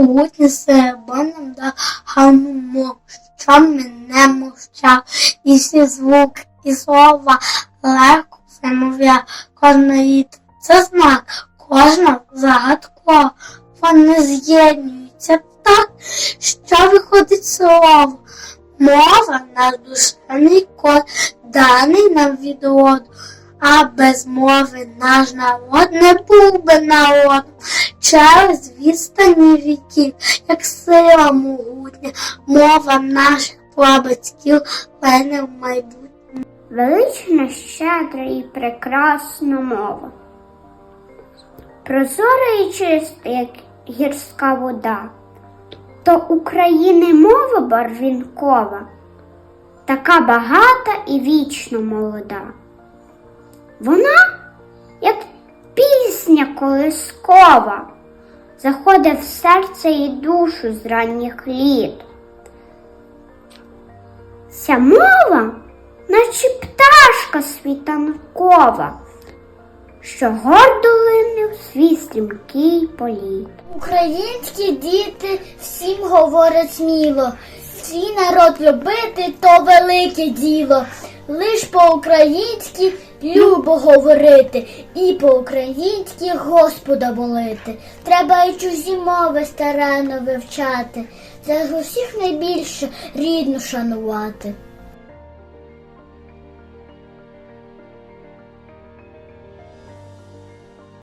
Могутні серебоним да гарному, що мене мовчав, і всі звуки, і слова легко замовляв. Кожна літа це знак, кожна загадкова. Вони з'єднуються так, що виходить слово. Мова наш душевний код, даний нам від роду, а без мови наш народ не був би народом. Через відстані віків, як сила могутня, мова наших прабатьків мене в майбутнє. Велична, щедра і прекрасна мова. Прозора і чиста, як гірська вода. То України мова барвінкова, така багата і вічно молода. Вона, як пісня колискова, заходить в серце і душу з ранніх літ. Ця мова, наче пташка світанкова, що гордо лине в свій стрімкий політ. Українські діти всім говорять сміло. Свій народ любити то велике діло. Лиш по-українськи любо говорити, і по-українськи Господа молити. Треба й чужі мови старанно вивчати. Це з усіх найбільше рідну шанувати.